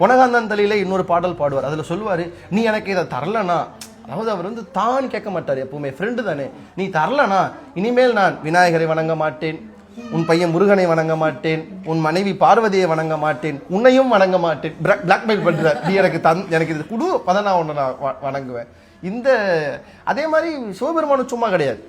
உனகாந்தந்தலையில இன்னொரு பாடல் பாடுவார். அதுல சொல்லுவாரு நீ எனக்கு இதை தரலனா அதாவது அவர் வந்து தான் கேட்க மாட்டார் எப்பவுமே. ஃப்ரெண்டு தானே. நீ தரலனா இனிமேல் நான் விநாயகரை வணங்க மாட்டேன். உன் பையன் முருகனை வணங்க மாட்டேன். உன் மனைவி பார்வதியை வணங்க மாட்டேன். உன்னையும் வணங்க மாட்டேன். பிளாக்மெயில் பண்றார். நீ எனக்கு தன் எனக்கு இது குடு பதனா நான் உன்னை நான் வ- வணங்குவேன். இந்த அதே மாதிரி சிவபெருமானும் சும்மா கிடையாது.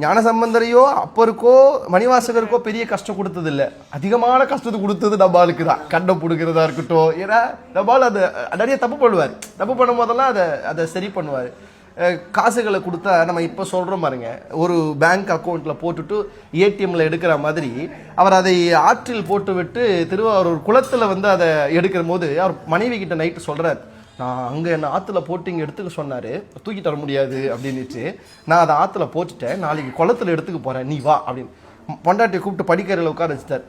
ஞானசம்பந்தரையோ அப்பருக்கோ மணிவாசகருக்கோ பெரிய கஷ்டம் கொடுத்தது இல்லை அதிகமான கஷ்டத்தை கொடுத்தது டபாலுக்கு தான். கண்டை பிடுக்கிறதா இருக்கட்டும். ஏன்னா டபால் அதை நிறைய தப்பு பண்ணுவார். தப்பு பண்ணும் போதெல்லாம் அதை அதை சரி பண்ணுவார். காசுகளை கொடுத்தா நம்ம இப்போ சொல்கிறோம் பாருங்க. ஒரு பேங்க் அக்கௌண்ட்டில் போட்டுட்டு ஏடிஎம்மில் எடுக்கிற மாதிரி அவர் அதை ஆற்றில் போட்டுவிட்டு திருவாரூர் குளத்தில் வந்து அதை எடுக்கிற போது அவர் மனைவி கிட்ட நைட்டு சொல்கிறார் நான் அங்கே என்ன ஆற்றுல போட்டு இங்கே எடுத்துக்க சொன்னார். தூக்கி தர முடியாது அப்படின்னுச்சு. நான் அதை ஆற்றுல போட்டுட்டேன். நாளைக்கு குளத்துல எடுத்துக்க போகிறேன் நீ வா அப்படின்னு. பொண்டாட்டியை கூப்பிட்டு படிக்கறையில் உட்கார வச்சுட்டார்.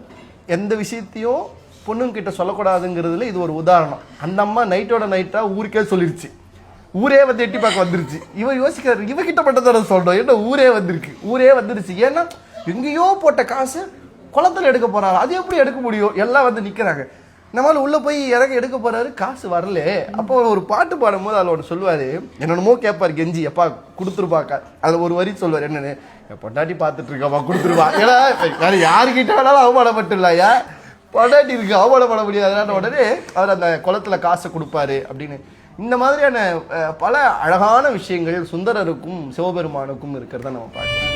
எந்த விஷயத்தையும் பொண்ணுங்கிட்ட சொல்லக்கூடாதுங்கிறதுல இது ஒரு உதாரணம். அந்த அம்மா நைட்டோட நைட்டாக ஊருக்கே சொல்லிருச்சு. ஊரே வந்து எட்டி பார்க்க வந்துருச்சு. இவன் யோசிக்கிறார் இவகிட்ட மட்டும் தானே சொல்கிறோம் என்ன ஊரே வந்திருக்கு. ஊரே வந்துருச்சு. ஏன்னா எங்கேயோ போட்ட காசு குளத்துல எடுக்க போகிறாங்க அது எப்படி எடுக்க முடியும்? எல்லாம் வந்து நிற்கிறாங்க நம்மளால உள்ளே போய் இறங்க எடுக்க போகிறாரு காசு வரல. அப்போ ஒரு பாட்டு பாடும்போது அதில் ஒன்று சொல்லுவார். என்னென்னமோ கேட்பாரு கெஞ்சி எப்பா கொடுத்துருப்பாக்கா அதில் ஒரு வரி சொல்லுவார் என்னன்னு என் பொண்டாட்டி பார்த்துட்டு இருக்காப்பா கொடுத்துருவா. ஏன்னா வேற யாருக்கிட்ட வேணாலும் அவமானப்பட்டுலாயா பொண்டாட்டி இருக்கு அவமானப்பட முடியாது. உடனே அவர் அந்த குளத்துல காசை கொடுப்பாரு அப்படின்னு. இந்த மாதிரியான பல அழகான விஷயங்கள் சுந்தரருக்கும் சிவபெருமானுக்கும் இருக்கிறத நம்ம பார்க்கலாம்